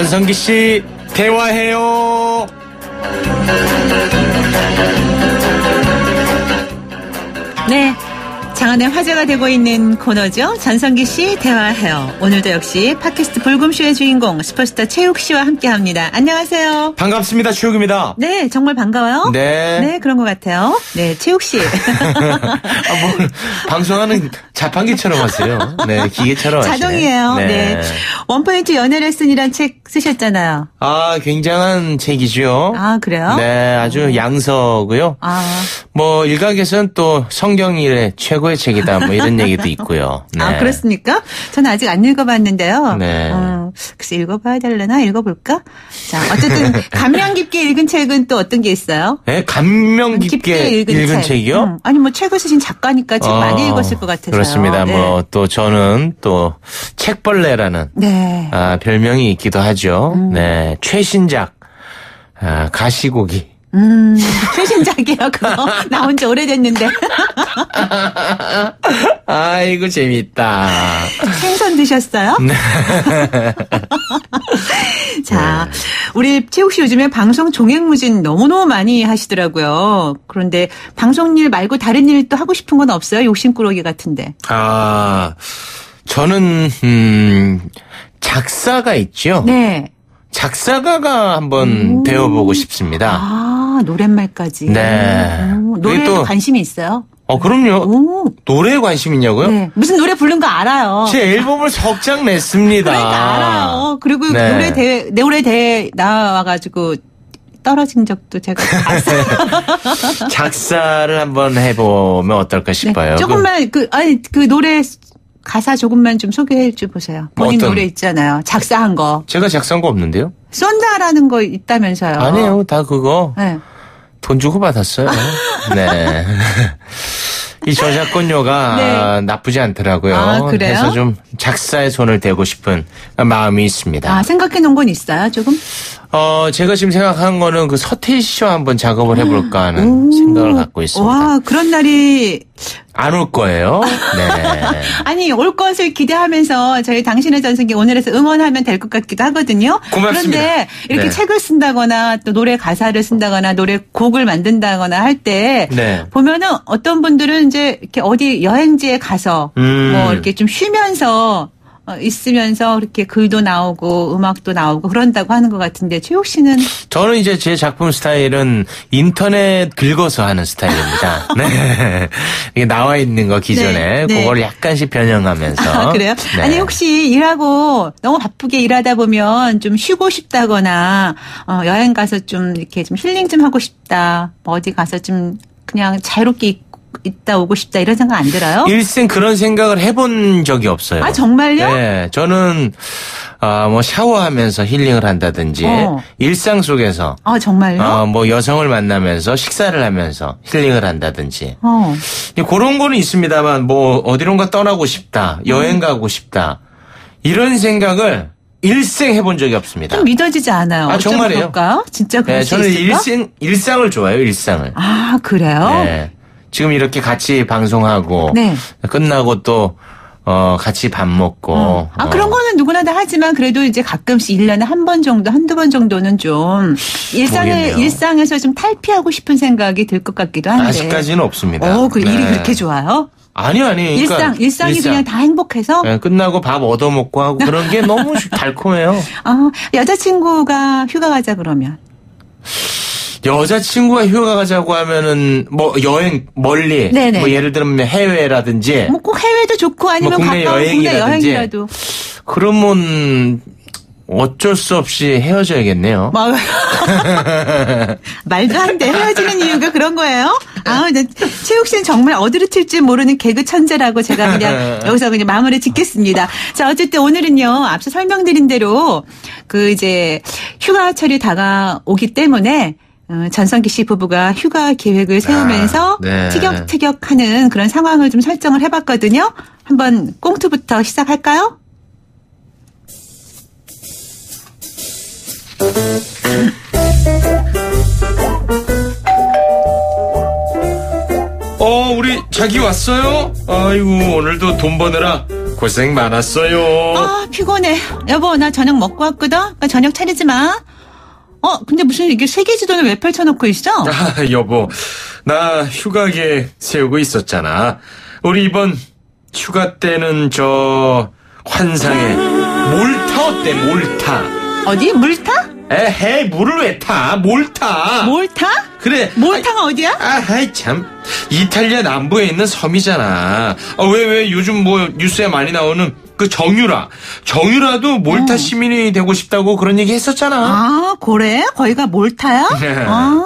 전성기 씨 대화해요. 네. 장안의 화제가 되고 있는 코너죠. 전성기 씨 대화해요. 오늘도 역시 팟캐스트 불금쇼의 주인공 스포츠스타 최욱 씨와 함께 합니다. 안녕하세요. 반갑습니다. 최욱입니다. 네, 정말 반가워요. 네. 네, 그런 것 같아요. 네, 최욱 씨. 아, 뭘 방송하는 자판기처럼 하세요. 네, 기계처럼 하시네. 자동이에요. 네. 원포인트 연애 레슨이란 책 쓰셨잖아요. 아, 굉장한 책이죠. 아, 그래요? 네, 아주 양서고요. 아, 뭐 일각에서는 또 성경일의 최고 의 책이다 뭐 이런 얘기도 있고요. 네. 아, 그렇습니까? 저는 아직 안 읽어봤는데요. 네. 어, 글쎄 읽어봐야 되려나? 읽어볼까? 자, 어쨌든 감명 깊게 읽은 책은 또 어떤 게 있어요? 네, 감명 깊게, 읽은, 책. 이요 음, 아니 뭐 책을 쓰신 작가니까 책 많이 읽었을 것 같아서요. 그렇습니다. 네. 뭐또 저는 또 책벌레라는 네. 아, 별명이 있기도 하죠. 네, 최신작 아, 가시고기. 음, 최신작이요, 그거. 나온 지 오래됐는데. 아이고 재밌다. 생선 드셨어요? 네. 자, 우리 최욱 씨 요즘에 방송 종횡무진 너무너무 많이 하시더라고요. 그런데 방송 일 말고 다른 일 또 하고 싶은 건 없어요? 욕심꾸러기 같은데. 아, 저는 음, 작사가 있죠. 네. 작사가가 한번 되어보고 싶습니다. 아, 노랫말까지. 네. 오, 노래에 또- 관심이 있어요? 어, 그럼요. 오. 노래에 관심 있냐고요? 네. 무슨 노래 부른 거 알아요. 제 앨범을 석장 냈습니다. 그러니까 알아요. 그리고 네. 노래 대회, 노래 대회 나와가지고 떨어진 적도 제가 봤어요. 작사를 한번 해보면 어떨까 싶어요. 네, 조금만 그 아니 그 노래 가사 조금만 좀 소개해 줘 보세요. 본인 어떤- 노래 있잖아요. 작사한 거. 그- 제가 작사한 거 없는데요? 쏜다라는 거 있다면서요. 아니에요. 다 그거 네. 돈 주고 받았어요. 네. 이 저작권료가 네. 나쁘지 않더라고요. 아, 그래요? 그래서 좀 작사에 손을 대고 싶은 마음이 있습니다. 아 생각해 놓은 건 있어요, 조금? 어, 제가 지금 생각한 거는 그 서태지 씨와 한번 작업을 해볼까 하는 생각을 갖고 있습니다. 와 그런 날이 안 올 거예요. 네. 아니 올 것을 기대하면서 저희 당신의 전승기 오늘에서 응원하면 될 것 같기도 하거든요. 고맙습니다. 그런데 이렇게 네. 책을 쓴다거나 또 노래 가사를 쓴다거나 노래 곡을 만든다거나 할때 네. 보면은 어떤 분들은 이제 이렇게 어디 여행지에 가서 음. 뭐 이렇게 좀 쉬면서 어, 있으면서 이렇게 글도 나오고 음악도 나오고 그런다고 하는 것 같은데 최욱 씨는 저는 이제 제 작품 스타일은 인터넷 긁어서 하는 스타일입니다. 네. 이게 나와 있는 거 기존에 네, 네. 그걸 약간씩 변형하면서. 아, 그래요? 네. 아니 혹시 일하고 너무 바쁘게 일하다 보면 좀 쉬고 싶다거나 어, 여행 가서 좀 이렇게 좀 힐링 좀 하고 싶다. 뭐 어디 가서 좀 그냥 자유롭게 있, 있다 오고 싶다 이런 생각 안 들어요? 일생 그런 생각을 해본 적이 없어요. 아 정말요? 네, 저는 아, 뭐 샤워하면서 힐링을 한다든지 어. 일상 속에서 아 정말요? 어, 뭐 여성을 만나면서 식사를 하면서 힐링을 한다든지 어. 그런 거는 있습니다만 뭐 어디론가 떠나고 싶다, 여행 음. 가고 싶다 이런 생각을 일생 해본 적이 없습니다. 좀 믿어지지 않아요. 아, 정말이에요? 그럴까요? 진짜 그럴 네, 수 저는? 일생 일상을 좋아해요, 일상을. 아 그래요? 네. 지금 이렇게 같이 방송하고 네. 끝나고 또 어, 같이 밥 먹고 어. 아, 어, 그런 거는 누구나 다 하지만 그래도 이제 가끔씩 일년에 한 번 정도, 한두 번 정도는 좀 일상에, 모르겠네요. 일상에서 좀 탈피하고 싶은 생각이 들 것 같기도 한데. 아직까지는 없습니다. 어, 그 일이 네. 그렇게 좋아요? 아니요, 아니. 그러니까 일상, 일상이 일상. 그냥 다 행복해서? 네, 끝나고 밥 얻어 먹고 하고 그런 게 너무 달콤해요. 아, 여자친구가 휴가 가자 그러면. 여자친구가 휴가 가자고 하면은 뭐 여행 멀리 네네. 뭐 예를 들면 해외라든지 뭐 꼭 해외도 좋고 아니면 뭐 국내 가까운 국내 여행이라든지. 여행이라도. 그러면 어쩔 수 없이 헤어져야겠네요. 막 말도 안 돼. 헤어지는 이유가 그런 거예요? 아, 근데 최욱 씨는 정말 어디로 튈지 모르는 개그 천재라고 제가 그냥 여기서 그냥 마무리 짓겠습니다. 자, 어쨌든 오늘은요, 앞서 설명드린 대로 그 이제 휴가철이 다가오기 때문에 어, 전성기 씨 부부가 휴가 계획을 세우면서 아, 네. 티격태격하는 그런 상황을 좀 설정을 해봤거든요. 한번 꽁트부터 시작할까요? 어, 우리 자기 왔어요? 아이고, 오늘도 돈 버느라 고생 많았어요. 아, 피곤해. 여보, 나 저녁 먹고 왔거든? 나 저녁 차리지 마. 어, 근데 무슨 이게 세계 지도는 왜 펼쳐놓고 있어? 아, 여보, 나 휴가 계획 세우고 있었잖아. 우리 이번 휴가 때는 저 환상의 몰타 어때? 몰타. 어디? 물 타? 에헤이, 물을 왜 타? 뭘 타? 뭘 타? 그래. 몰타가 어디야? 아, 아이 참. 이탈리아 남부에 있는 섬이잖아. 어, 왜, 왜 요즘 뭐 뉴스에 많이 나오는 그 정유라. 정유라도 몰타 시민이 되고 싶다고 그런 얘기 했었잖아. 아, 그래? 거기가 몰타야? 네. 아,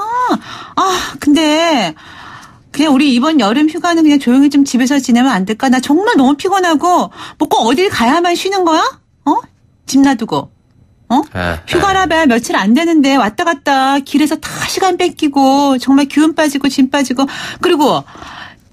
아, 근데, 그냥 우리 이번 여름 휴가는 그냥 조용히 좀 집에서 지내면 안 될까? 나 정말 너무 피곤하고, 뭐 꼭 어딜 가야만 쉬는 거야? 어? 집 놔두고. 어? 아, 휴가라봐야 며칠 안 되는데 왔다 갔다 길에서 다 시간 뺏기고 정말 기운 빠지고 짐 빠지고 그리고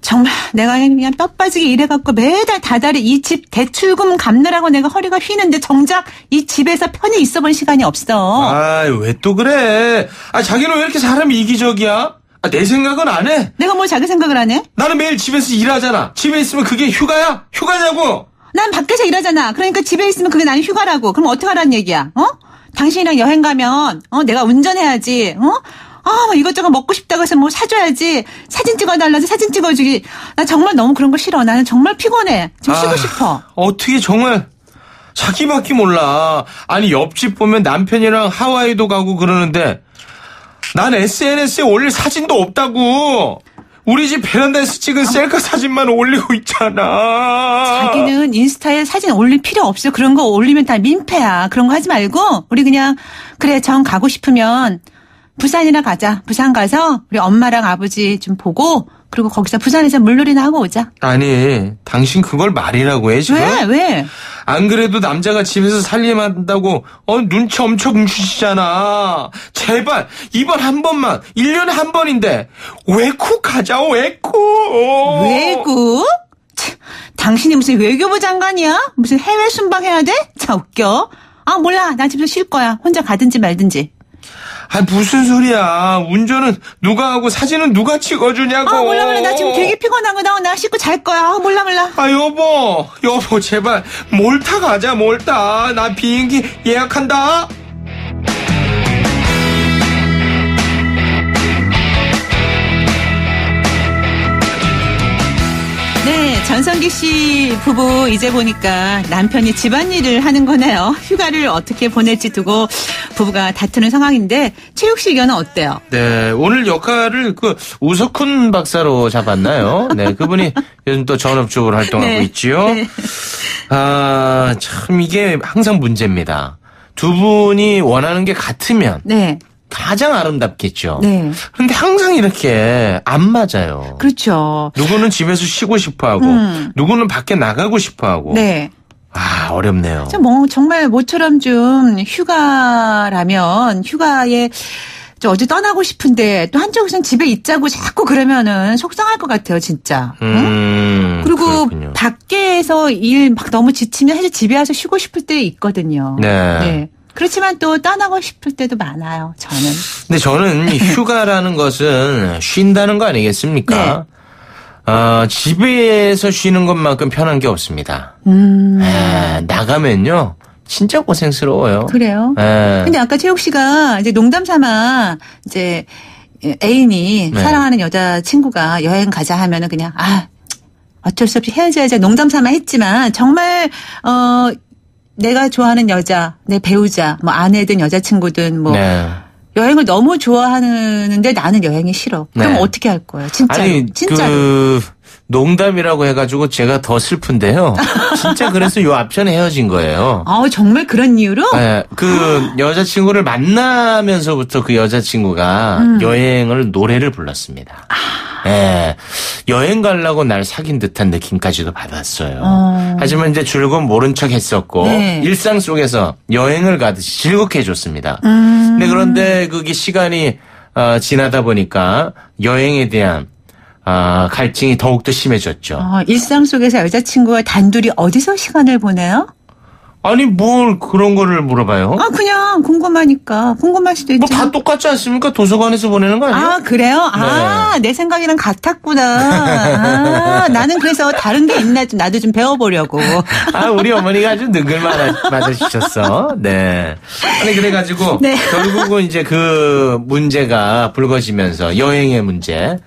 정말 내가 그냥 뼈 빠지게 일해갖고 매달 다달이 이 집 대출금 갚느라고 내가 허리가 휘는데 정작 이 집에서 편히 있어본 시간이 없어. 아, 왜 또 그래? 아, 자기는 왜 이렇게 사람이 이기적이야? 아, 내 생각은 안 해. 내가 뭘 자기 생각을 하네? 나는 매일 집에서 일하잖아. 집에 있으면 그게 휴가야? 휴가냐고? 난 밖에서 일하잖아. 그러니까 집에 있으면 그게 난 휴가라고. 그럼 어떡하라는 얘기야? 어? 당신이랑 여행 가면 어 내가 운전해야지. 어? 아, 뭐 이것저것 먹고 싶다고 해서 뭐 사줘야지. 사진 찍어달라지 사진 찍어주기. 나 정말 너무 그런 거 싫어. 나는 정말 피곤해. 좀 쉬고 아, 싶어. 어떻게 정말 자기밖에 몰라. 아니 옆집 보면 남편이랑 하와이도 가고 그러는데 난 SNS에 올릴 사진도 없다고. 우리 집 베란다에서 찍은 셀카 사진만 올리고 있잖아. 자기는 인스타에 사진 올릴 필요 없어. 그런 거 올리면 다 민폐야. 그런 거 하지 말고 우리 그냥 그래 정 가고 싶으면 부산이나 가자. 부산 가서 우리 엄마랑 아버지 좀 보고 그리고 거기서 부산에서 물놀이나 하고 오자. 아니, 당신 그걸 말이라고 해 지금? 왜? 왜? 안 그래도 남자가 집에서 살림한다고 어 눈치 엄청 주시잖아. 제발 이번 한 번만 1년에 한 번인데 외국 가자 외국. 외국? 참, 당신이 무슨 외교부 장관이야? 무슨 해외 순방해야 돼? 자 웃겨. 아 몰라. 나 집에서 쉴 거야. 혼자 가든지 말든지. 아 무슨 소리야. 운전은 누가 하고 사진은 누가 찍어주냐고. 아 몰라 몰라. 나 지금 되게 피곤하거든. 나 씻고 잘 거야. 아, 몰라 몰라. 아 여보 여보 제발 몰타 가자 몰타. 나 비행기 예약한다. 네, 전성기 씨 부부 이제 보니까 남편이 집안일을 하는 거네요. 휴가를 어떻게 보낼지 두고 부부가 다투는 상황인데 최욱 씨 의견은 어때요? 네, 오늘 역할을 그 우석훈 박사로 잡았나요? 네, 그분이 요즘 또 전업주부로 활동하고 네. 있지요. 네. 아, 참 이게 항상 문제입니다. 두 분이 원하는 게 같으면 네, 가장 아름답겠죠. 네, 그런데 항상 이렇게 안 맞아요. 그렇죠. 누구는 집에서 쉬고 싶어 하고, 음. 누구는 밖에 나가고 싶어 하고. 네. 아, 어렵네요. 참, 뭐, 정말 모처럼 좀 휴가라면 휴가에 좀 어디 떠나고 싶은데 또 한쪽에서는 집에 있자고 자꾸 그러면은 속상할 것 같아요, 진짜. 응? 음, 그리고 그렇군요. 밖에서 일 막 너무 지치면 사실 집에 와서 쉬고 싶을 때 있거든요. 네. 그렇지만 또 떠나고 싶을 때도 많아요, 저는. 근데 저는 이 휴가라는 것은 쉰다는 거 아니겠습니까? 네. 어, 집에서 쉬는 것만큼 편한 게 없습니다. 음, 에, 나가면요, 진짜 고생스러워요. 그래요. 에, 근데 아까 최욱 씨가 이제 농담 삼아 이제 애인이 네. 사랑하는 여자 친구가 여행 가자 하면은 그냥 아 어쩔 수 없이 헤어져야지 농담 삼아 했지만 정말 어 내가 좋아하는 여자, 내 배우자, 뭐 아내든 여자친구든 뭐 네. 여행을 너무 좋아하는데 나는 여행이 싫어. 그럼 네. 어떻게 할 거예요? 진짜로. 아니, 진짜로. 그, 농담이라고 해가지고 제가 더 슬픈데요. 진짜 그래서 요 앞전에 헤어진 거예요. 아 정말 그런 이유로? 예, 그 여자친구를 만나면서부터 그 여자친구가 음. 여행을 노래를 불렀습니다. 아. 예, 여행 가려고 날 사귄 듯한 느낌까지도 받았어요. 어. 하지만 이제 즐거움 모른 척 했었고 네. 일상 속에서 여행을 가듯이 즐겁게 해줬습니다. 음. 근데 그런데 그게 시간이 어, 지나다 보니까 여행에 대한 아, 갈증이 더욱더 심해졌죠. 어, 일상 속에서 여자친구와 단둘이 어디서 시간을 보내요? 아니 뭘 그런 거를 물어봐요? 아, 그냥 궁금하니까. 궁금할 수도 있지. 뭐 다 똑같지 않습니까? 도서관에서 보내는 거 아니에요? 아, 그래요? 아, 내 생각이랑 같았구나. 아, 나는 그래서 다른 게 있나 좀 나도 좀 배워보려고. 아, 우리 어머니가 아주 능글맞으셨어. 네. 아니, 그래가지고, 네. 결국은 이제 그 문제가 불거지면서 여행의 문제.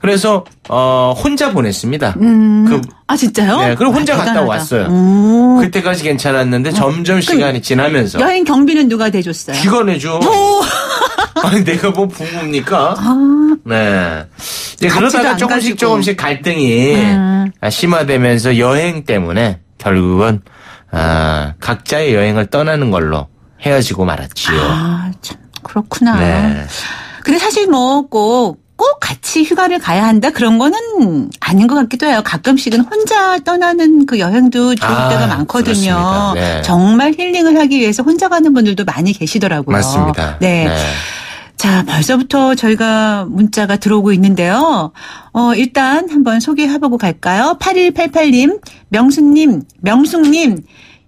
그래서, 어, 혼자 보냈습니다. 그, 아, 진짜요? 네, 그럼 혼자 아, 갔다 대단하다. 왔어요. 오. 그때까지 괜찮았는데 점점 시간이 지나면서. 여행 경비는 누가 대줬어요? 오. 아니, 내가 뭐 부모입니까? 아, 네. 이제 그러다가 안 조금씩 가지고. 조금씩 갈등이 음. 심화되면서 여행 때문에 결국은 아, 각자의 여행을 떠나는 걸로 헤어지고 말았지요. 아, 참, 그렇구나. 네. 근데 사실 뭐, 꼭, 꼭 같이 휴가를 가야 한다? 그런 거는 아닌 것 같기도 해요. 가끔씩은 혼자 떠나는 그 여행도 좋을 아, 때가 많거든요. 네. 정말 힐링을 하기 위해서 혼자 가는 분들도 많이 계시더라고요. 맞습니다. 네. 자, 벌써부터 저희가 문자가 들어오고 있는데요. 어, 일단 한번 소개해보고 갈까요? 8188님, 명수님, 명숙님,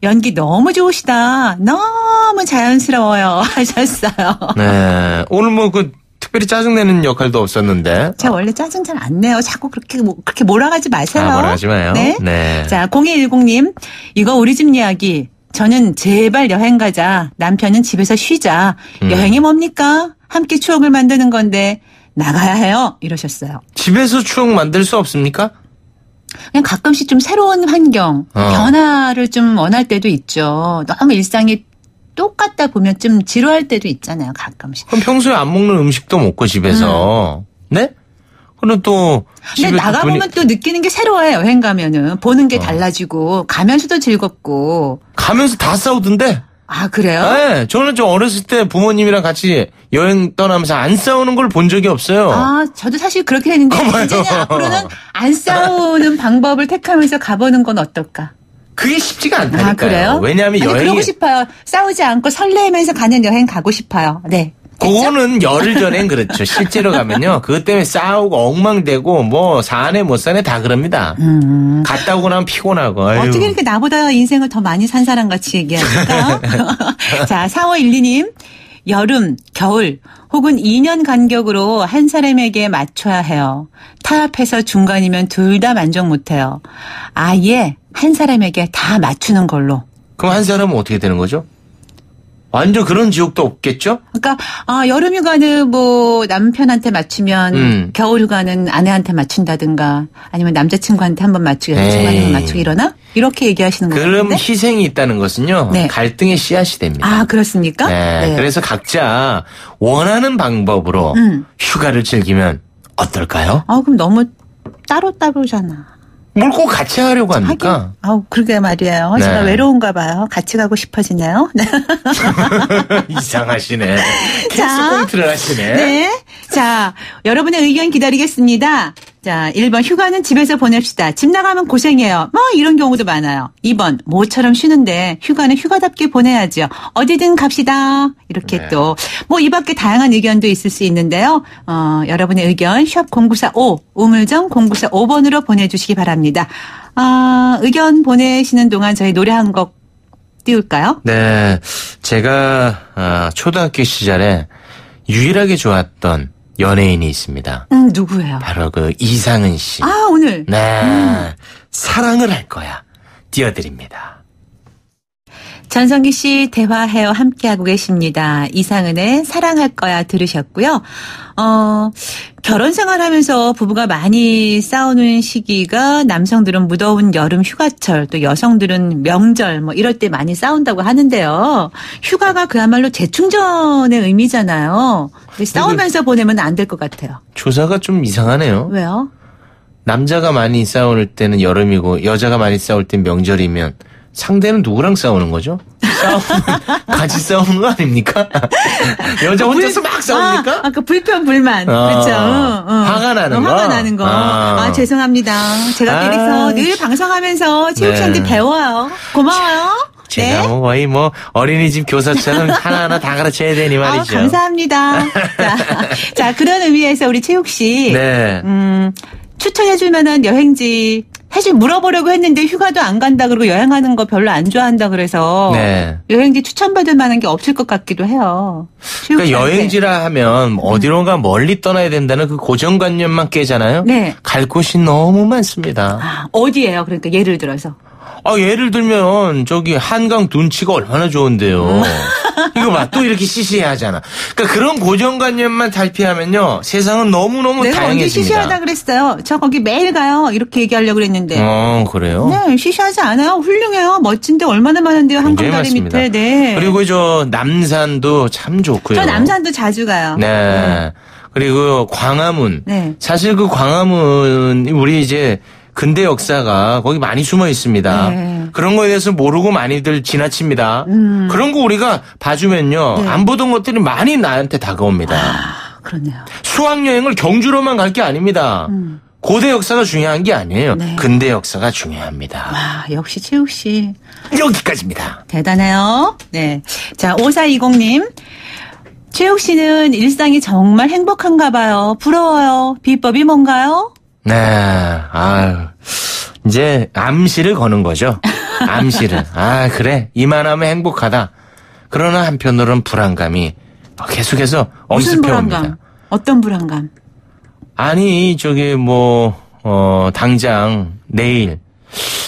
연기 너무 좋으시다. 너무 자연스러워요. 하셨어요. 네. 오늘 뭐 그 특별히 짜증내는 역할도 없었는데. 제가 원래 짜증 잘 안 내요. 자꾸 그렇게, 뭐- 그렇게 몰아가지 마세요. 아, 하지 마요. 네. 네. 자, 0210님, 이거 우리 집 이야기. 저는 제발 여행 가자. 남편은 집에서 쉬자. 음. 여행이 뭡니까? 함께 추억을 만드는 건데, 나가야 해요. 이러셨어요. 집에서 추억 만들 수 없습니까? 그냥 가끔씩 좀 새로운 환경, 어. 변화를 좀 원할 때도 있죠. 너무 일상이 똑같다 보면 좀 지루할 때도 있잖아요. 가끔씩. 그럼 평소에 안 먹는 음식도 먹고 집에서. 네? 그럼 또 근데 또 나가보면 분위- 또 느끼는 게 새로워요. 여행 가면은. 보는 어. 게 달라지고, 가면서도 즐겁고. 가면서 다 싸우던데. 아, 그래요? 네, 저는 좀 어렸을 때 부모님이랑 같이 여행 떠나면서 안 싸우는 걸 본 적이 없어요. 아, 저도 사실 그렇게 했는데. 이제는 앞으로는 안 싸우는 방법을 택하면서 가보는 건 어떨까? 그게 쉽지가 않다니까요. 아, 그래요? 왜냐하면 여행이 그러고 싶어요. 싸우지 않고 설레면서 가는 여행 가고 싶어요. 네. 그거는 열흘 전엔 그렇죠. 실제로 가면요. 그것 때문에 싸우고 엉망되고 뭐 사내 못 사내 다 그럽니다. 갔다 오고 나면 피곤하고. 아유. 음. 어떻게 이렇게 나보다 인생을 더 많이 산 사람 같이 얘기합니까? 자, 4512님. 여름, 겨울, 혹은 2년 간격으로 한 사람에게 맞춰야 해요. 타협해서 중간이면 둘 다 만족 못해요. 아예 한 사람에게 다 맞추는 걸로. 그럼 한 사람은 어떻게 되는 거죠? 완전 그런 지옥도 없겠죠? 그러니까 아 여름 휴가는 뭐 남편한테 맞추면 음. 겨울 휴가는 아내한테 맞춘다든가 아니면 남자친구한테 한번 맞추고 여자친구한테. 맞추고 이러나 이렇게 얘기하시는 거 그럼 같은데 희생이 있다는 것은요. 네. 갈등의 씨앗이 됩니다. 아 그렇습니까? 네, 그래서 각자 원하는 방법으로 음. 휴가를 즐기면 어떨까요? 아 그럼 너무 따로 따로잖아. 뭘 꼭 같이 하려고 합니까? 아우 그러게 말이에요. 네. 제가 외로운가 봐요. 같이 가고 싶어지네요. 네. 이상하시네. 자. 계속 꽁트를 하시네. 네. 자, 여러분의 의견 기다리겠습니다. 자, 1번 휴가는 집에서 보냅시다. 집 나가면 고생해요. 뭐 이런 경우도 많아요. 2번 모처럼 쉬는데 휴가는 휴가답게 보내야죠. 어디든 갑시다. 이렇게 네. 또뭐 이 밖에 다양한 의견도 있을 수 있는데요. 어, 여러분의 의견 샵 0945 우물정 0945번으로 보내주시기 바랍니다. 아, 의견 보내시는 동안 저희 노래 한곡 띄울까요? 네, 제가 아, 초등학교 시절에 유일하게 좋았던 연예인이 있습니다. 음, 누구예요? 바로 그 이상은 씨. 아, 오늘 네, 사랑을 할 거야. 띄워드립니다. 전성기 씨 대화해요 함께하고 계십니다. 이상은의 사랑할 거야 들으셨고요. 어, 결혼 생활하면서 부부가 많이 싸우는 시기가 남성들은 무더운 여름 휴가철 또 여성들은 명절 뭐 이럴 때 많이 싸운다고 하는데요. 휴가가 그야말로 재충전의 의미잖아요. 싸우면서 보내면 안 될 것 같아요. 조사가 좀 이상하네요. 왜요? 남자가 많이 싸울 때는 여름이고 여자가 많이 싸울 땐 명절이면 상대는 누구랑 싸우는 거죠? 싸우면 같이 싸우는 거 아닙니까? 여자 혼자서 막 싸웁니까? 아, 아까 불편 불만. 아, 그렇죠. 응, 응. 화가 나는 어, 거? 화가 나는 거. 아. 아, 죄송합니다. 제가 아, 그래서 늘 방송하면서 최욱 씨한테 네. 배워요. 고마워요. 제가 네. 뭐 거의 뭐 어린이집 교사처럼 하나하나 다 가르쳐야 되니 아, 말이죠. 감사합니다. 자, 자, 그런 의미에서 우리 최욱 씨. 네. 음, 추천해줄 만한 여행지 사실 물어보려고 했는데 휴가도 안 간다 그러고 여행하는 거 별로 안 좋아한다 그래서 네. 여행지 추천받을 만한 게 없을 것 같기도 해요. 그러니까. 여행지라 하면 어디론가 멀리 떠나야 된다는 그 고정관념만 깨잖아요. 네. 갈 곳이 너무 많습니다. 아, 어디예요? 그러니까 예를 들어서. 아, 예를 들면 저기 한강 둔치가 얼마나 좋은데요. 이거 봐, 또 이렇게 시시하잖아. 그러니까 그런 고정관념만 탈피하면요, 세상은 너무 너무 내가 언제 다양해집니다. 시시하다 그랬어요. 저 거기 매일 가요. 이렇게 얘기하려고 그랬는데. 어, 그래요? 네, 시시하지 않아요. 훌륭해요. 멋진데 얼마나 많은데요. 한강 다리 많습니다. 밑에. 네. 그리고 저 남산도 참 좋고요. 저 남산도 자주 가요. 네. 그리고 광화문. 네. 사실 그 광화문 우리 이제 근대 역사가 거기 많이 숨어 있습니다. 네. 그런 거에 대해서 모르고 많이들 지나칩니다. 음. 그런 거 우리가 봐주면요. 네. 안 보던 것들이 많이 나한테 다가옵니다. 아, 그렇네요. 수학여행을 경주로만 갈 게 아닙니다. 고대 역사가 중요한 게 아니에요. 음. 네. 근대 역사가 중요합니다. 아, 역시 최욱 씨. 여기까지입니다. 대단해요. 네. 자, 5420님. 최욱 씨는 일상이 정말 행복한가 봐요. 부러워요. 비법이 뭔가요? 네, 아 이제 암시를 거는 거죠. 암시를. 아, 그래. 이만하면 행복하다. 그러나 한편으로는 불안감이 계속해서 엄습해옵니다. 불안감? 어떤 불안감? 아니, 저기 뭐, 어, 당장 내일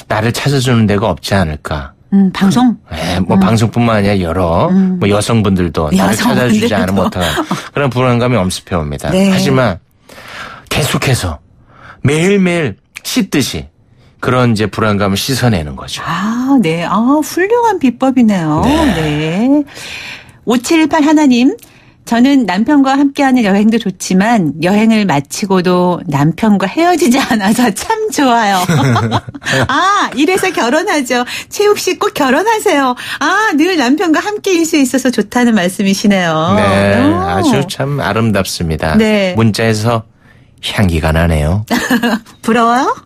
나를 찾아주는 데가 없지 않을까. 음, 방송? 에, 뭐 방송뿐만 아니라 여러 뭐 여성분들도 나를 음. 여성분들도. 찾아주지 않으면 어떡하 그런 불안감이 엄습해 옵니다. 네. 하지만 계속해서 매일매일 씻듯이 그런 이제 불안감을 씻어내는 거죠. 아, 네. 아, 훌륭한 비법이네요. 네. 네. 578 하나님. 저는 남편과 함께하는 여행도 좋지만 여행을 마치고도 남편과 헤어지지 않아서 참 좋아요. 아, 이래서 결혼하죠. 채욱 씨 꼭 결혼하세요. 아, 늘 남편과 함께일 수 있어서 좋다는 말씀이시네요. 네, 오. 아주 참 아름답습니다. 네. 문자에서 향기가 나네요. 부러워요?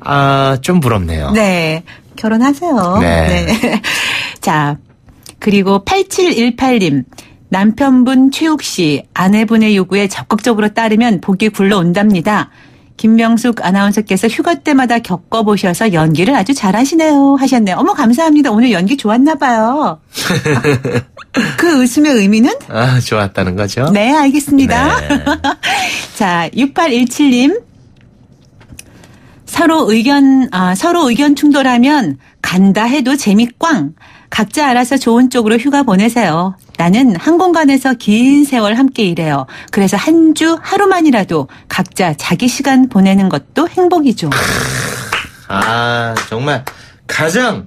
아, 좀 부럽네요. 네. 결혼하세요. 네. 자, 그리고 8718님. 남편분 최욱 씨, 아내분의 요구에 적극적으로 따르면 복이 굴러온답니다. 김명숙 아나운서께서 휴가 때마다 겪어보셔서 연기를 아주 잘하시네요. 하셨네요. 어머, 감사합니다. 오늘 연기 좋았나 봐요. 그 웃음의 의미는? 아, 좋았다는 거죠? 네, 알겠습니다. 네. 자, 6817님. 서로 의견, 아, 서로 의견 충돌하면 간다 해도 재미 꽝. 각자 알아서 좋은 쪽으로 휴가 보내세요. 나는 한 공간에서 긴 세월 함께 일해요. 그래서 한 주 하루만이라도 각자 자기 시간 보내는 것도 행복이죠. 아, 정말 가장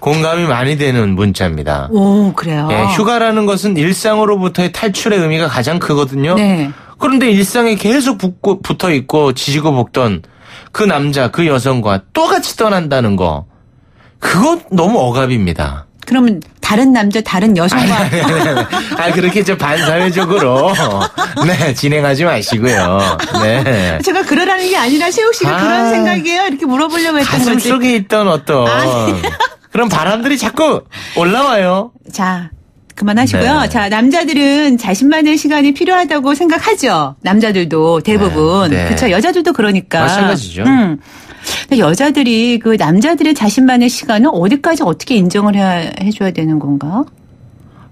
공감이 많이 되는 문자입니다. 오, 그래요. 예, 휴가라는 것은 일상으로부터의 탈출의 의미가 가장 크거든요. 네. 그런데 일상에 계속 붙고, 붙어 있고 지지고 볶던 그 남자, 그 여성과 또 같이 떠난다는 거. 그거 너무 억압입니다. 그러면 다른 남자, 다른 여성과 아, 그렇게 저 반사회적으로, 네, 진행하지 마시고요. 네. 제가 그러라는 게 아니라 세욱 씨가 아. 그런 생각이에요. 이렇게 물어보려고 했던 가슴 거지. 속에 있던 어떤 아니. 그런 바람들이 자꾸 올라와요. 자, 그만하시고요. 네. 자, 남자들은 자신만의 시간이 필요하다고 생각하죠. 남자들도 대부분. 네, 네. 그렇죠. 여자들도 그러니까. 마찬가지죠. 음. 근데 여자들이 그 남자들의 자신만의 시간을 어디까지 어떻게 인정을 해야, 해줘야 되는 건가?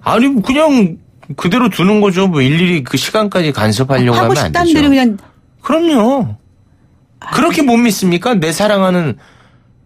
아니, 뭐 그냥 그대로 두는 거죠. 뭐 일일이 그 시간까지 간섭하려고 하고 하면 안 되죠. 대로 그냥 그럼요. 그렇게 못 믿습니까? 내 사랑하는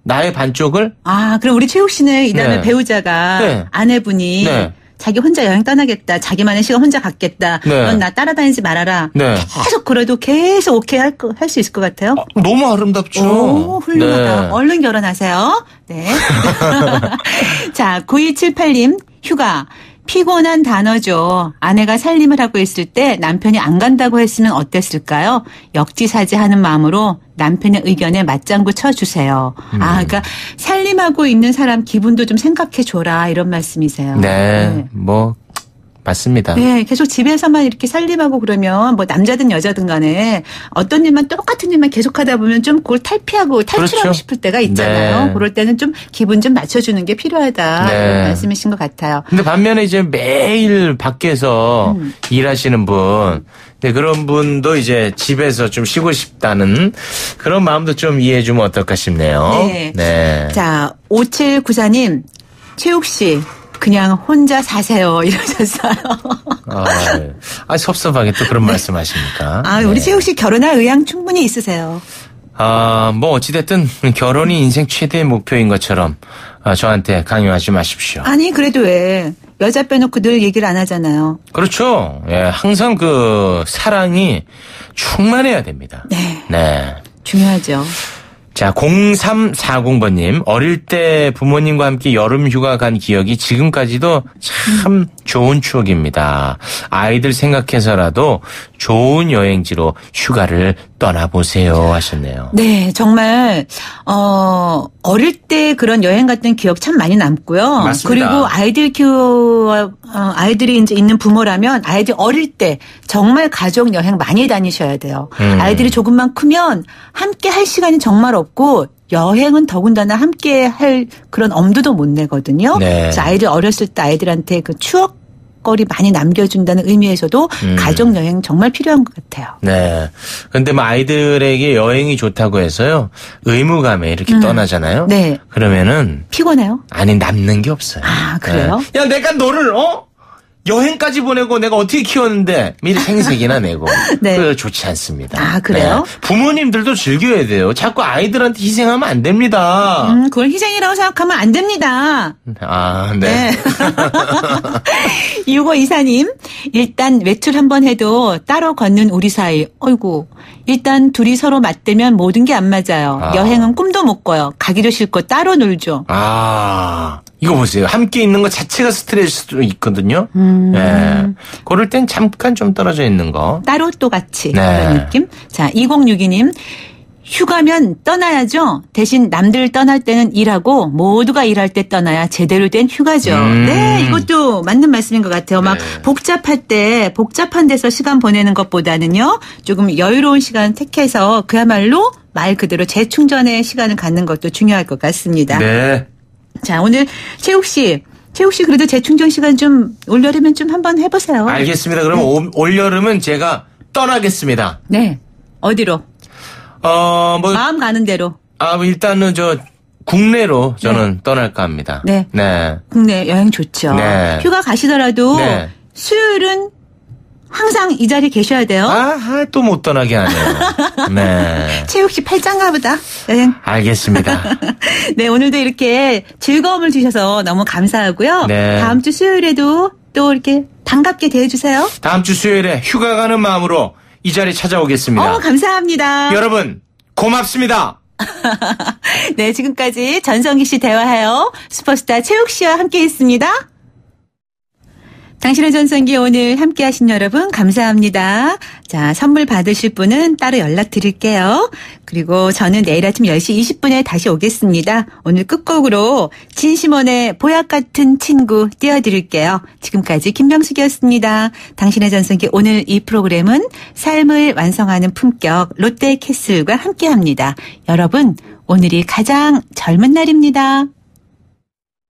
나의 반쪽을? 아, 그럼 우리 최욱 씨는 이 다음에 네. 배우자가 네. 아내분이 네. 자기 혼자 여행 떠나겠다. 자기만의 시간 혼자 갖겠다. 네. 넌 나 따라다니지 말아라. 네. 계속 그래도 계속 오케이 할, 수 있을 것 같아요. 아, 너무 아름답죠. 오, 훌륭하다. 네. 얼른 결혼하세요. 네. 자, 9278님, 휴가. 피곤한 단어죠. 아내가 살림을 하고 있을 때 남편이 안 간다고 했으면 어땠을까요? 역지사지하는 마음으로 남편의 의견에 맞장구 쳐주세요. 음. 아, 그러니까 살림하고 있는 사람 기분도 좀 생각해줘라 이런 말씀이세요. 네, 뭐 맞습니다. 네, 계속 집에서만 이렇게 살림하고 그러면 뭐 남자든 여자든 간에 어떤 일만 똑같은 일만 계속 하다 보면 좀 그걸 탈피하고 탈출하고 그렇죠. 싶을 때가 있잖아요. 네. 그럴 때는 좀 기분 좀 맞춰주는 게 필요하다. 네. 이런 말씀이신 것 같아요. 근데 반면에 이제 매일 밖에서 음. 일하시는 분, 네, 그런 분도 이제 집에서 좀 쉬고 싶다는 그런 마음도 좀 이해해 주면 어떨까 싶네요. 네. 네. 자, 5794님, 최욱 씨, 그냥 혼자 사세요. 이러셨어요. 아, 아, 섭섭하게 또 그런 말씀 하십니까? 아, 우리 네. 최욱 씨 결혼할 의향 충분히 있으세요. 아, 뭐 어찌됐든 결혼이 인생 최대의 목표인 것처럼 아, 저한테 강요하지 마십시오. 아니, 그래도 왜 여자 빼놓고 늘 얘기를 안 하잖아요. 그렇죠. 예, 항상 그 사랑이 충만해야 됩니다. 네. 네. 중요하죠. 자, 0340번님. 어릴 때 부모님과 함께 여름 휴가 간 기억이 지금까지도 참 좋은 추억입니다. 아이들 생각해서라도 좋은 여행지로 휴가를 떠나보세요 하셨네요. 네, 정말 어 어릴 때 그런 여행 갔던 기억 참 많이 남고요. 맞습니다. 그리고 아이들 키워 어, 아이들이 이제 있는 부모라면 아이들 어릴 때 정말 가족 여행 많이 다니셔야 돼요. 음. 아이들이 조금만 크면 함께 할 시간이 정말 없고 여행은 더군다나 함께 할 그런 엄두도 못 내거든요. 네. 그래서 아이들 어렸을 때 아이들한테 그 추억 거리 많이 남겨준다는 의미에서도 음. 가족 여행 정말 필요한 것 같아요. 네. 근데 뭐 아이들에게 여행이 좋다고 해서요. 의무감에 이렇게 떠나잖아요. 네. 그러면은 피곤해요? 아니 남는 게 없어요. 아, 그래요? 네. 야 내가 너를 어 여행까지 보내고 내가 어떻게 키웠는데 미리 생색이나 내고 네. 그 좋지 않습니다. 아, 그래요? 네. 부모님들도 즐겨야 돼요. 자꾸 아이들한테 희생하면 안 됩니다. 음, 그걸 희생이라고 생각하면 안 됩니다. 아, 네. 네. 65 이사님, 일단 외출 한번 해도 따로 걷는 우리 사이. 어이구. 일단 둘이 서로 맞대면 모든 게 안 맞아요. 아. 여행은 꿈도 못 꿔요. 가기도 싫고 따로 놀죠. 아, 이거 보세요. 함께 있는 것 자체가 스트레스도 있거든요. 음. 예. 그럴 땐 잠깐 좀 떨어져 있는 거. 따로 또 같이. 네. 그런 느낌. 자, 2062님. 휴가면 떠나야죠. 대신 남들 떠날 때는 일하고 모두가 일할 때 떠나야 제대로 된 휴가죠. 음. 네, 이것도 맞는 말씀인 것 같아요. 막 네. 복잡할 때 복잡한 데서 시간 보내는 것보다는요. 조금 여유로운 시간 택해서 그야말로 말 그대로 재충전의 시간을 갖는 것도 중요할 것 같습니다. 네. 자, 오늘 최욱 씨. 최욱 씨 그래도 재충전 시간 좀 올여름엔 좀 한번 해보세요. 알겠습니다. 그럼 올- 올여름은 제가 떠나겠습니다. 네. 어디로? 어, 뭐, 마음 가는 대로. 아, 뭐 일단은 저 국내로 저는 떠날까 합니다. 네. 네. 국내 여행 좋죠. 네. 휴가 가시더라도 네. 수요일은 항상 이 자리에 계셔야 돼요. 아, 또못 떠나게 하네요. 네. 최욱 씨 팔짱가 보다. 여행. 알겠습니다. 네, 오늘도 이렇게 즐거움을 주셔서 너무 감사하고요. 네. 다음 주 수요일에도 또 이렇게 반갑게 대해주세요. 다음 주 수요일에 휴가 가는 마음으로 이 자리 찾아오겠습니다. 어, 감사합니다. 여러분, 고맙습니다. 네, 지금까지 전성기 씨 대화해요. 슈퍼스타 최욱 씨와 함께 했습니다. 당신의 전성기 오늘 함께 하신 여러분 감사합니다. 자, 선물 받으실 분은 따로 연락 드릴게요. 그리고 저는 내일 아침 10시 20분에 다시 오겠습니다. 오늘 끝곡으로 진심원의 보약 같은 친구 띄워드릴게요. 지금까지 김병숙이었습니다. 당신의 전성기 오늘 이 프로그램은 삶을 완성하는 품격 롯데캐슬과 함께합니다. 여러분, 오늘이 가장 젊은 날입니다.